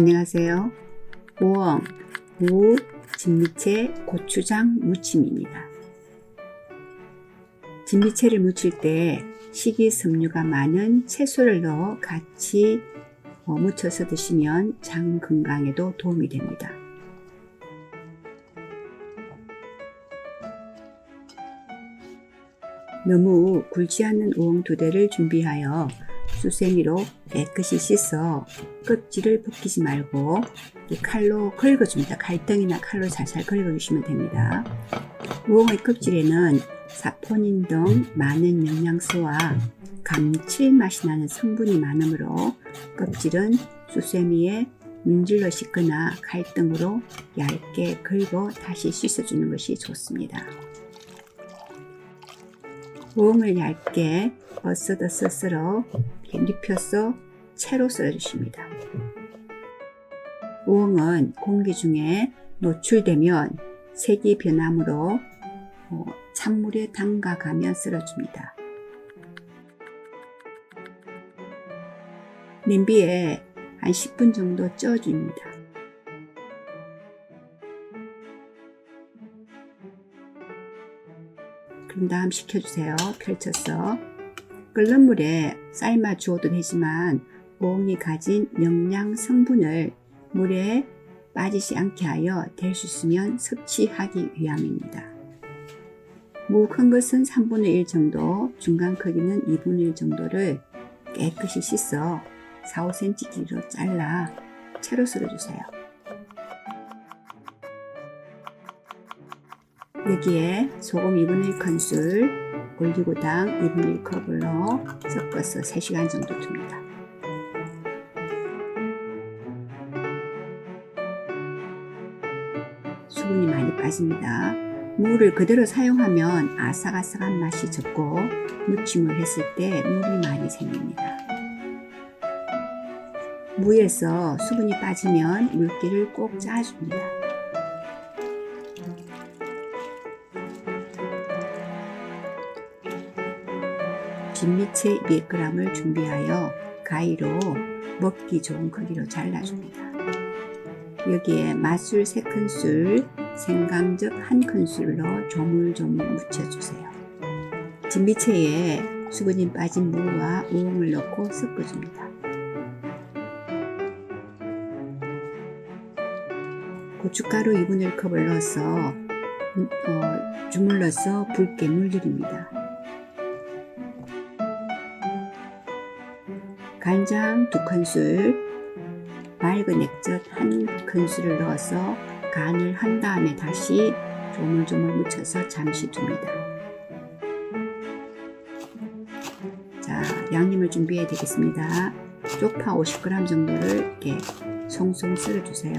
안녕하세요. 우엉, 무, 진미채, 고추장 무침입니다. 진미채를 무칠 때 식이섬유가 많은 채소를 넣어 같이 어, 무쳐서 드시면 장 건강에도 도움이 됩니다. 너무 굵지 않는 우엉 두 대를 준비하여 수세미로 깨끗이 씻어 껍질을 벗기지 말고 이 칼로 긁어줍니다. 갈등이나 칼로 살살 긁어주시면 됩니다. 우엉의 껍질에는 사포닌 등 많은 영양소와 감칠맛이 나는 성분이 많으므로 껍질은 수세미에 문질러 씻거나 갈등으로 얇게 긁어 다시 씻어주는 것이 좋습니다. 우엉을 얇게 어슷어슷 썰어 눕혀서 채로 썰어주십니다. 우엉은 공기 중에 노출되면 색이 변하므로 어, 찬물에 담가가며 썰어줍니다. 냄비에 한 10분 정도 쪄줍니다. 그런 다음 식혀주세요. 펼쳐서 끓는 물에 삶아 주어도 되지만 우엉이 가진 영양 성분을 물에 빠지지 않게 하여 될 수 있으면 섭취하기 위함입니다. 무 큰 것은 3분의 1 정도, 중간 크기는 2분의 1 정도를 깨끗이 씻어 4, 5cm 길이로 잘라 채로 썰어주세요. 여기에 소금 2분의 1 큰술, 올리고당 2분의 1컵을 넣어 섞어서 3시간 정도 둡니다. 수분이 많이 빠집니다. 물을 그대로 사용하면 아삭아삭한 맛이 적고 무침을 했을 때 물이 많이 생깁니다. 무에서 수분이 빠지면 물기를 꼭 짜줍니다. 진미채 200g을 준비하여 가위로 먹기 좋은 크기로 잘라줍니다. 여기에 맛술 3큰술, 생강즙 1큰술 넣어 조물조물 묻혀주세요. 진미채에 수분이 빠진 무와 우엉을 넣고 섞어줍니다. 고춧가루 2분의 1컵을 넣어서 어, 주물러서 붉게 물들입니다. 간장 2큰술, 맑은 액젓 1큰술을 넣어서 간을 한 다음에 다시 조물조물 묻혀서 잠시 둡니다. 자, 양념을 준비해야 되겠습니다. 쪽파 50g 정도를 이렇게 송송 썰어주세요.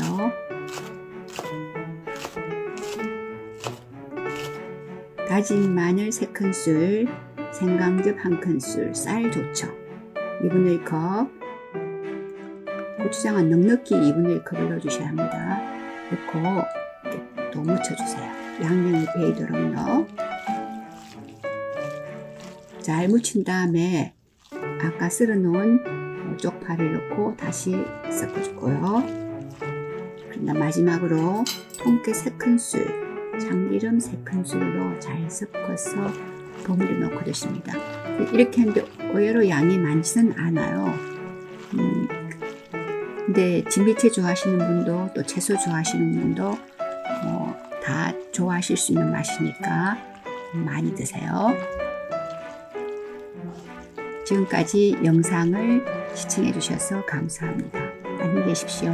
다진 마늘 3큰술, 생강즙 1큰술, 쌀 조청 2분의 1컵, 고추장은 넉넉히 2분의 1컵을 넣어주셔야 합니다. 넣고 이렇게 또 묻혀주세요. 양념이 배이도록 넣어. 잘 묻힌 다음에 아까 썰어놓은 쪽파를 넣고 다시 섞어주고요. 그다음 마지막으로 통깨 3큰술, 참기름 3큰술로 잘 섞어서 버무려 넣고 드십니다. 이렇게 하는데 의외로 양이 많지는 않아요. 음, 근데 진미채 좋아하시는 분도 또 채소 좋아하시는 분도 뭐다 좋아하실 수 있는 맛이니까 많이 드세요. 지금까지 영상을 시청해 주셔서 감사합니다. 안녕히 계십시오.